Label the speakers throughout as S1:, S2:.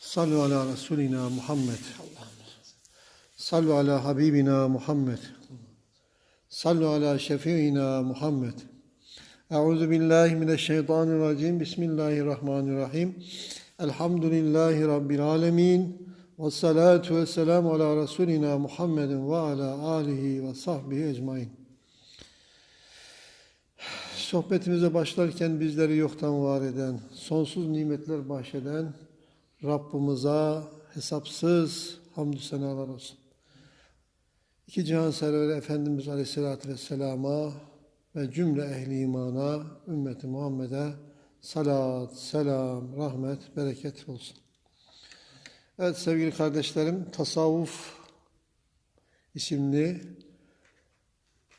S1: Sallu ala Resulina Muhammed. Sallu ala Habibina Muhammed. Sallu ala Şefiina Muhammed. Euzu billahi mineşşeytanirracim. Bismillahirrahmanirrahim. Elhamdülillahi Rabbil alemin. Ve salatu ve selamu ala Resulina Muhammedin ve ala alihi ve sahbihi ecmain. Sohbetimize başlarken bizleri yoktan var eden, sonsuz nimetler bahşeden Rabbimize hesapsız hamdü senalar olsun. İki cihan serveri Efendimiz Aleyhisselatü Vesselam'a ve cümle ehli imana, ümmeti Muhammed'e salat, selam, rahmet, bereket olsun. Evet sevgili kardeşlerim, Tasavvuf isimli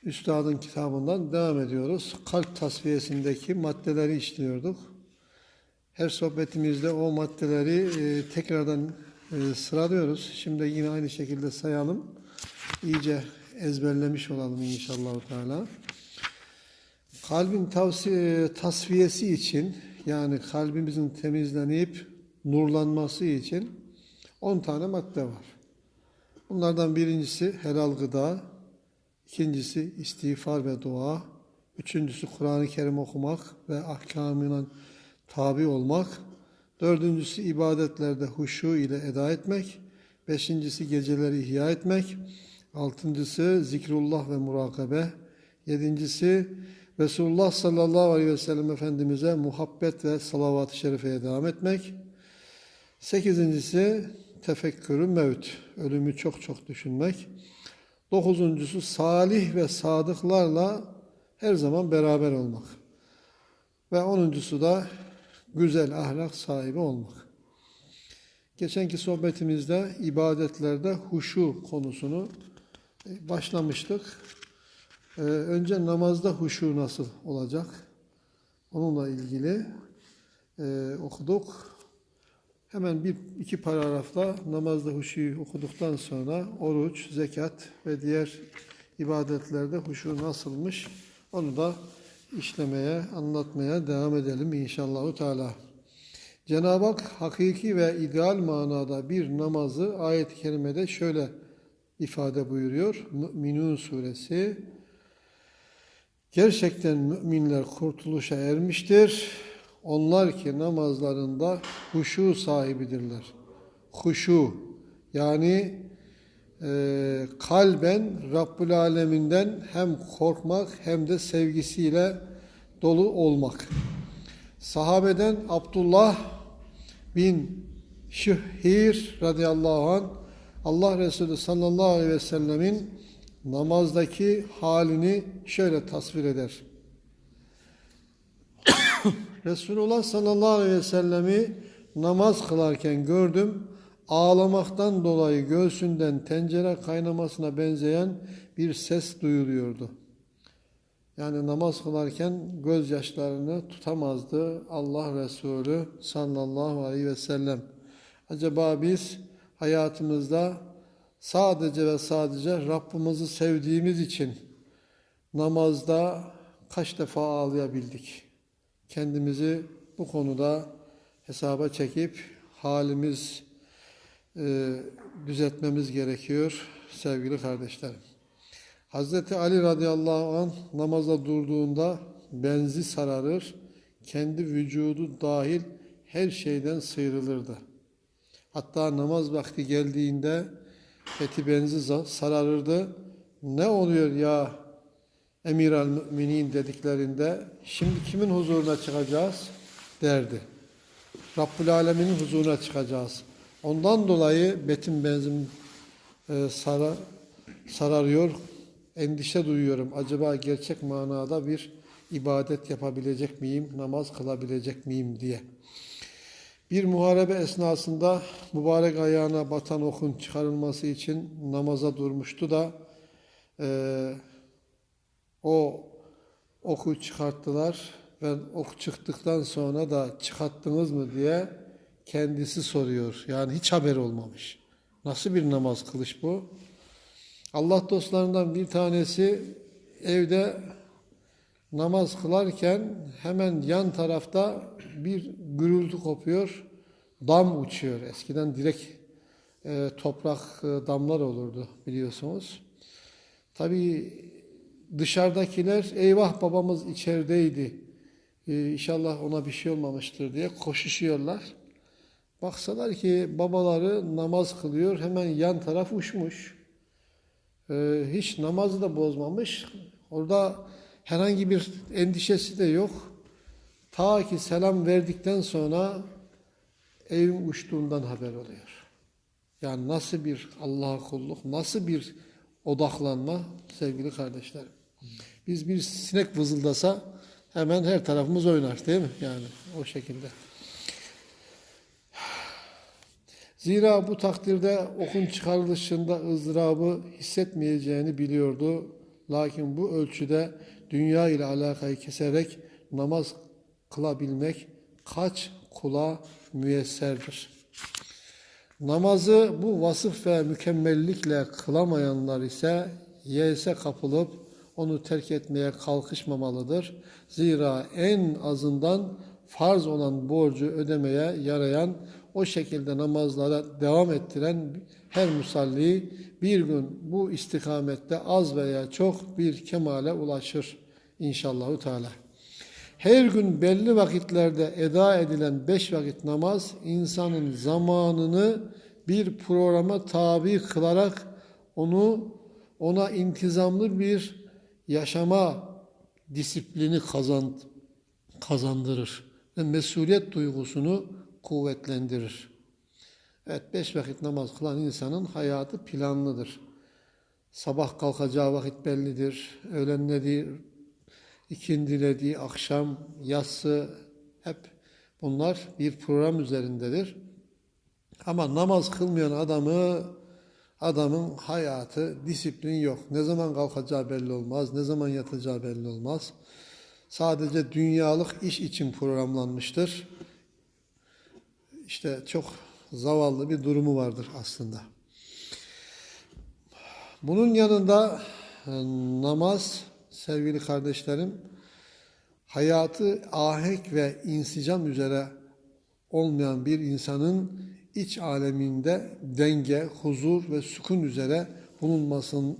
S1: Üstadın kitabından devam ediyoruz. Kalp tasfiyesindeki maddeleri işliyorduk. Her sohbetimizde o maddeleri e, tekrardan e, sıralıyoruz. Şimdi yine aynı şekilde sayalım. İyice ezberlemiş olalım inşallah. Teala. Kalbin tavsiye, tasfiyesi için yani kalbimizin temizlenip nurlanması için 10 tane madde var. Bunlardan birincisi helal gıda, ikincisi istiğfar ve dua, üçüncüsü Kur'an-ı Kerim okumak ve ahkamına tabi olmak, dördüncüsü ibadetlerde huşu ile eda etmek, beşincisi geceleri ihya etmek, altıncısı zikrullah ve murakabe, yedincisi Resulullah sallallahu aleyhi ve sellem Efendimiz'e muhabbet ve salavat-ı şerifeye devam etmek, sekizincisi tefekkürü mevt, ölümü çok çok düşünmek, dokuzuncusu salih ve sadıklarla her zaman beraber olmak ve onuncusu da güzel ahlak sahibi olmak. Geçenki sohbetimizde ibadetlerde huşu konusunu e, başlamıştık. Ee, önce namazda huşu nasıl olacak? Onunla ilgili e, okuduk. Hemen bir iki paragrafla namazda huşuyu okuduktan sonra oruç, zekat ve diğer ibadetlerde huşu nasılmış onu da işlemeye, anlatmaya devam edelim inşallah Teala. Cenab-ı Hak hakiki ve ideal manada bir namazı ayet-i kerimede şöyle ifade buyuruyor. Müminun suresi Gerçekten müminler kurtuluşa ermiştir. Onlar ki namazlarında huşu sahibidirler. Huşu yani e, kalben Rabbül Aleminden hem korkmak hem de sevgisiyle dolu olmak. Sahabeden Abdullah bin Şühhir radıyallahu anh Allah Resulü sallallahu aleyhi ve sellemin namazdaki halini şöyle tasvir eder. Resulullah sallallahu aleyhi ve sellemi namaz kılarken gördüm. Ağlamaktan dolayı göğsünden tencere kaynamasına benzeyen bir ses duyuluyordu. Yani namaz kılarken gözyaşlarını tutamazdı Allah Resulü sallallahu aleyhi ve sellem. Acaba biz hayatımızda sadece ve sadece Rabbimizi sevdiğimiz için namazda kaç defa ağlayabildik? Kendimizi bu konuda hesaba çekip halimiz e, düzeltmemiz gerekiyor sevgili kardeşlerim. Hazreti Ali radıyallahu anh namaza durduğunda benzi sararır, kendi vücudu dahil her şeyden sıyrılırdı. Hatta namaz vakti geldiğinde eti benzi sararırdı. Ne oluyor ya emir al müminin dediklerinde şimdi kimin huzuruna çıkacağız derdi. Rabbül Alemin'in huzuruna çıkacağız. Ondan dolayı betim benzin e, sara, sararıyor, endişe duyuyorum. Acaba gerçek manada bir ibadet yapabilecek miyim, namaz kılabilecek miyim diye. Bir muharebe esnasında mübarek ayağına batan okun çıkarılması için namaza durmuştu da e, o oku çıkarttılar. Ben ok çıktıktan sonra da çıkarttınız mı diye kendisi soruyor. Yani hiç haber olmamış. Nasıl bir namaz kılış bu? Allah dostlarından bir tanesi evde namaz kılarken hemen yan tarafta bir gürültü kopuyor. Dam uçuyor. Eskiden direkt e, toprak e, damlar olurdu biliyorsunuz. Tabii dışarıdakiler eyvah babamız içerideydi. E, inşallah ona bir şey olmamıştır diye koşuşuyorlar. Baksalar ki babaları namaz kılıyor hemen yan taraf uçmuş. E, hiç namazı da bozmamış. Orada herhangi bir endişesi de yok. Ta ki selam verdikten sonra evin uçtuğundan haber oluyor. Yani nasıl bir Allah'a kulluk, nasıl bir odaklanma sevgili kardeşlerim. Biz bir sinek vızıldasa hemen her tarafımız oynar değil mi? Yani o şekilde. Zira bu takdirde okun çıkarılışında ızdırabı hissetmeyeceğini biliyordu. Lakin bu ölçüde dünya ile alakayı keserek namaz kılabilmek kaç kula müyesserdir. Namazı bu vasıf ve mükemmellikle kılamayanlar ise yese kapılıp onu terk etmeye kalkışmamalıdır. Zira en azından farz olan borcu ödemeye yarayan o şekilde namazlara devam ettiren her musalli bir gün bu istikamette az veya çok bir kemale ulaşır inşallahü teala. Her gün belli vakitlerde eda edilen beş vakit namaz insanın zamanını bir programa tabi kılarak onu ona intizamlı bir yaşama disiplini kazan, kazandırır ve mesuliyet duygusunu kuvvetlendirir. Evet beş vakit namaz kılan insanın hayatı planlıdır. Sabah kalkacağı vakit bellidir. Öğlen nedir, ikindilediği akşam, yatsı hep bunlar bir program üzerindedir. Ama namaz kılmayan adamı adamın hayatı, disiplin yok. Ne zaman kalkacağı belli olmaz, ne zaman yatacağı belli olmaz. Sadece dünyalık iş için programlanmıştır. İşte çok zavallı bir durumu vardır aslında. Bunun yanında e, namaz sevgili kardeşlerim hayatı ahenk ve insicam üzere olmayan bir insanın iç aleminde denge, huzur ve sükun üzere bulunmasını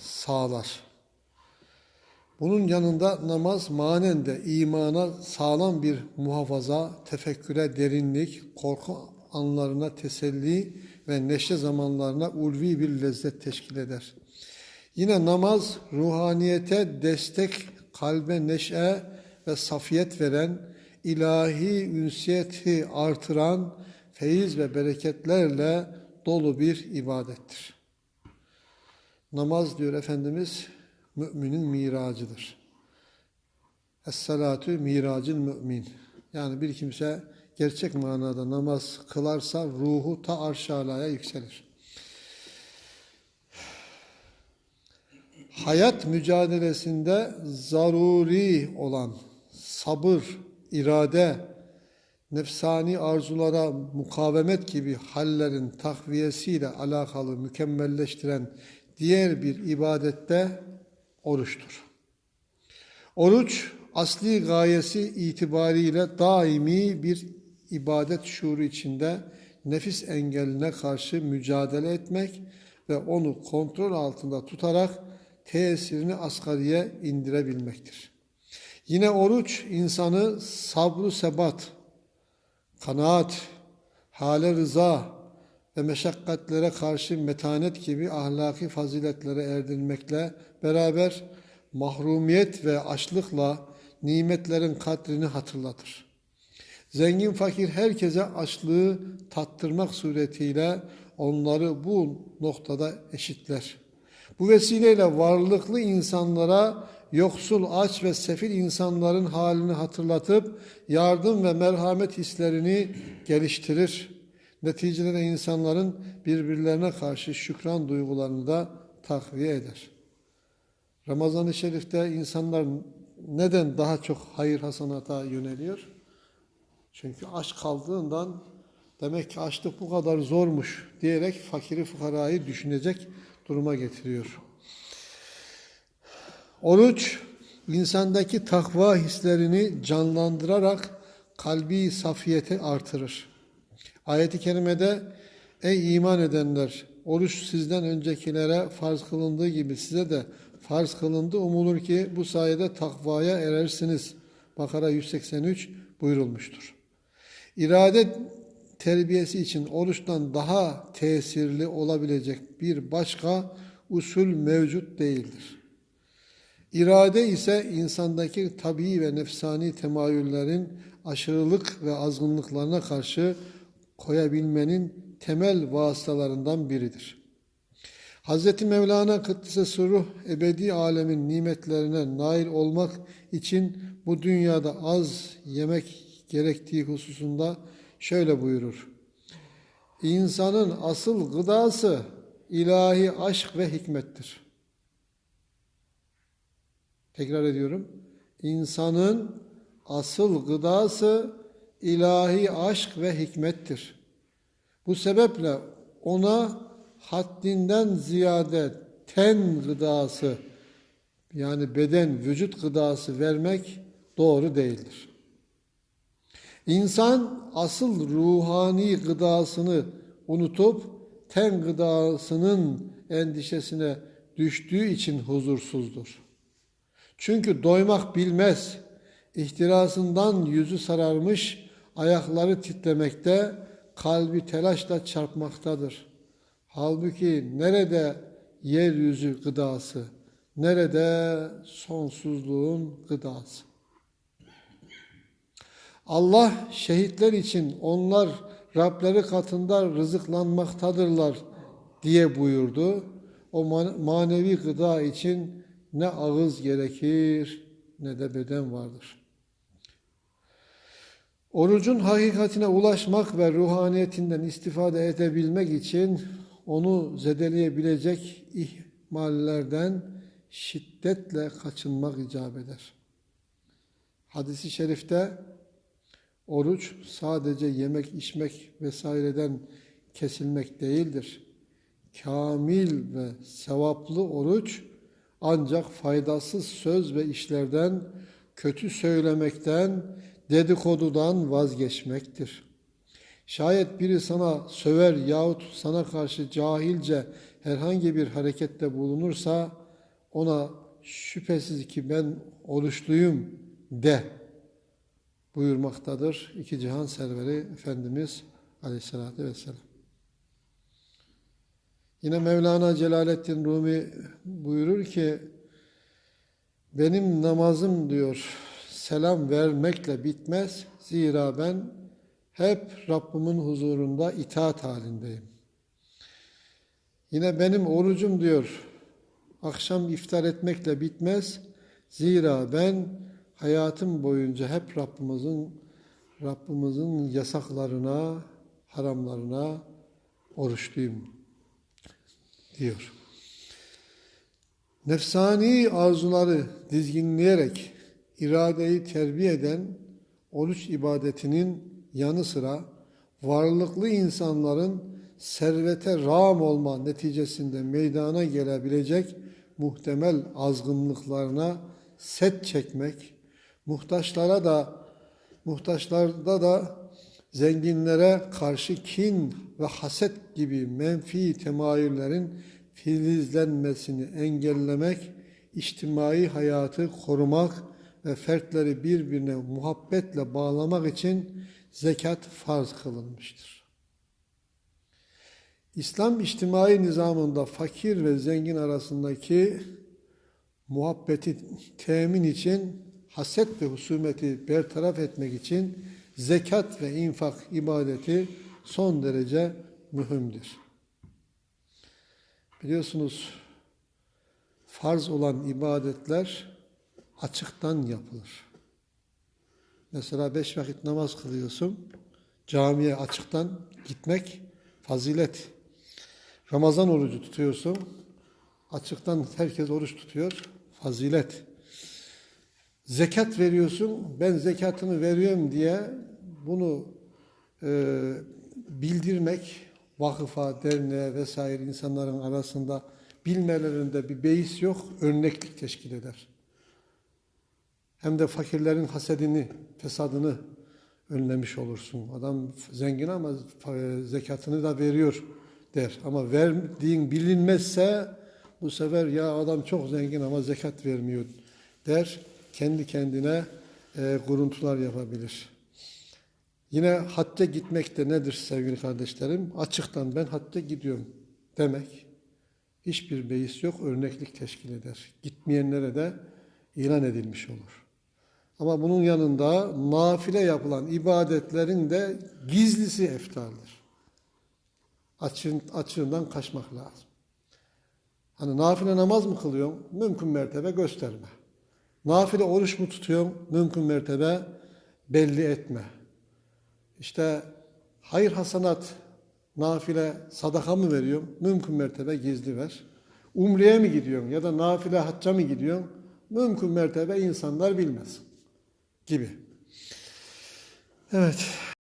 S1: sağlar. Bunun yanında namaz manen de imana sağlam bir muhafaza, tefekküre derinlik, korku anlarına teselli ve neşe zamanlarına ulvi bir lezzet teşkil eder. Yine namaz ruhaniyete destek, kalbe neşe ve safiyet veren, ilahi ünsiyeti artıran feyiz ve bereketlerle dolu bir ibadettir. Namaz diyor Efendimiz müminin miracıdır. Es-salatu miracil mümin. Yani bir kimse gerçek manada namaz kılarsa ruhu ta arşalaya yükselir. Hayat mücadelesinde zaruri olan sabır, irade, nefsani arzulara mukavemet gibi hallerin takviyesiyle alakalı mükemmelleştiren diğer bir ibadette oruçtur. Oruç asli gayesi itibariyle daimi bir ibadet şuuru içinde nefis engeline karşı mücadele etmek ve onu kontrol altında tutarak tesirini asgariye indirebilmektir. Yine oruç insanı sabru sebat, kanaat, hale rıza ve meşakkatlere karşı metanet gibi ahlaki faziletlere erdirmekle beraber mahrumiyet ve açlıkla nimetlerin kadrini hatırlatır. Zengin fakir herkese açlığı tattırmak suretiyle onları bu noktada eşitler. Bu vesileyle varlıklı insanlara yoksul, aç ve sefil insanların halini hatırlatıp yardım ve merhamet hislerini geliştirir. Neticede de insanların birbirlerine karşı şükran duygularını da takviye eder. Ramazan-ı Şerif'te insanlar neden daha çok hayır hasanata yöneliyor? Çünkü aç kaldığından demek ki açlık bu kadar zormuş diyerek fakiri fukarayı düşünecek duruma getiriyor. Oruç insandaki takva hislerini canlandırarak kalbi safiyeti artırır. Ayet-i kerimede ey iman edenler oruç sizden öncekilere farz kılındığı gibi size de farz kılındı umulur ki bu sayede takvaya erersiniz. Bakara 183 buyurulmuştur. İrade terbiyesi için oruçtan daha tesirli olabilecek bir başka usul mevcut değildir. İrade ise insandaki tabii ve nefsani temayüllerin aşırılık ve azgınlıklarına karşı koyabilmenin temel vasıtalarından biridir. Hz. Mevlana Sırruh ebedi alemin nimetlerine nail olmak için bu dünyada az yemek gerektiği hususunda şöyle buyurur. İnsanın asıl gıdası ilahi aşk ve hikmettir. Tekrar ediyorum. İnsanın asıl gıdası ilahi aşk ve hikmettir. Bu sebeple ona haddinden ziyade ten gıdası yani beden, vücut gıdası vermek doğru değildir. İnsan asıl ruhani gıdasını unutup ten gıdasının endişesine düştüğü için huzursuzdur. Çünkü doymak bilmez, ihtirasından yüzü sararmış, ayakları titremekte, kalbi telaşla çarpmaktadır. Halbuki nerede yeryüzü gıdası, nerede sonsuzluğun gıdası? Allah şehitler için onlar Rableri katında rızıklanmaktadırlar diye buyurdu. O manevi gıda için ne ağız gerekir ne de beden vardır. Orucun hakikatine ulaşmak ve ruhaniyetinden istifade edebilmek için onu zedeleyebilecek ihmallerden şiddetle kaçınmak icap eder. Hadisi şerifte oruç sadece yemek, içmek vesaireden kesilmek değildir. Kamil ve sevaplı oruç ancak faydasız söz ve işlerden, kötü söylemekten, dedikodudan vazgeçmektir. Şayet biri sana söver yahut sana karşı cahilce herhangi bir harekette bulunursa ona şüphesiz ki ben oruçluyum de buyurmaktadır. İki cihan serveri Efendimiz Aleyhisselatü Vesselam. Yine Mevlana Celaleddin Rumi buyurur ki benim namazım diyor selam vermekle bitmez. Zira ben hep Rabbimin huzurunda itaat halindeyim. Yine benim orucum diyor akşam iftar etmekle bitmez. Zira ben hayatım boyunca hep Rabbimizin Rabbimizin yasaklarına, haramlarına oruçluyum diyor. Nefsani arzuları dizginleyerek iradeyi terbiye eden oruç ibadetinin yanı sıra varlıklı insanların servete rağm olma neticesinde meydana gelebilecek muhtemel azgınlıklarına set çekmek, muhtaçlara da muhtaçlarda da zenginlere karşı kin ve haset gibi menfi temayüllerin filizlenmesini engellemek, içtimai hayatı korumak ve fertleri birbirine muhabbetle bağlamak için zekat farz kılınmıştır. İslam içtimai nizamında fakir ve zengin arasındaki muhabbeti temin için haset ve husumeti bertaraf etmek için zekat ve infak ibadeti son derece mühimdir. Biliyorsunuz farz olan ibadetler açıktan yapılır. Mesela beş vakit namaz kılıyorsun, camiye açıktan gitmek fazilet. Ramazan orucu tutuyorsun, açıktan herkes oruç tutuyor, fazilet. Zekat veriyorsun, ben zekatını veriyorum diye bunu e, bildirmek, vakıfa, derneğe vesaire insanların arasında bilmelerinde bir beis yok, örneklik teşkil eder. hem de fakirlerin hasedini, fesadını önlemiş olursun. Adam zengin ama fa- zekatını da veriyor der. Ama verdiğin bilinmezse bu sefer ya adam çok zengin ama zekat vermiyor der. Kendi kendine e, kuruntular yapabilir. Yine hacca gitmek de nedir sevgili kardeşlerim? Açıktan ben hacca gidiyorum demek hiçbir beis yok, örneklik teşkil eder. Gitmeyenlere de ilan edilmiş olur. Ama bunun yanında nafile yapılan ibadetlerin de gizlisi eftardır. Açığın, açığından kaçmak lazım. Hani nafile namaz mı kılıyorsun? Mümkün mertebe gösterme. Nafile oruç mu tutuyorsun? Mümkün mertebe belli etme. İşte hayır hasanat, nafile sadaka mı veriyorsun? Mümkün mertebe gizli ver. Umreye mi gidiyorsun ya da nafile hacca mı gidiyorsun? Mümkün mertebe insanlar bilmez gibi. Evet.